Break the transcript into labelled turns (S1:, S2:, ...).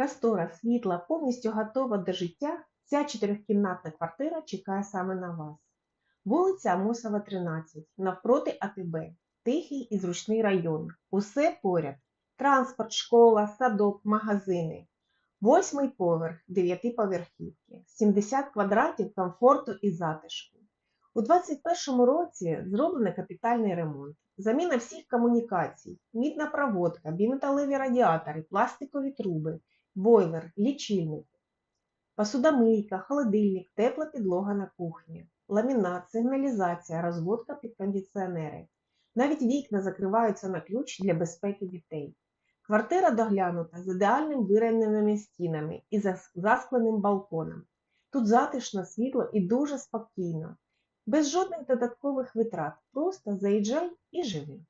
S1: простора, світла, повністю готова до життя, ця чотирьохкімнатна квартира чекає саме на вас. Вулиця Амосова, 13, навпроти АТБ, тихий і зручний район. Усе поряд. Транспорт, школа, садок, магазини. Восьмий поверх дев'ятиповерхівки, 70 квадратів комфорту і затишку. У 2021 році зроблений капітальний ремонт, заміна всіх комунікацій, мідна проводка, біметалеві радіатори, пластикові труби, бойлер, лічильник, посудомийка, холодильник, тепла підлога на кухні, ламінат, сигналізація, розводка під кондиціонери. Навіть вікна закриваються на ключ для безпеки дітей. Квартира доглянута з ідеальним вирівняними стінами і заскленим балконом. Тут затишно, світло і дуже спокійно, без жодних додаткових витрат. Просто заїжджай і живи.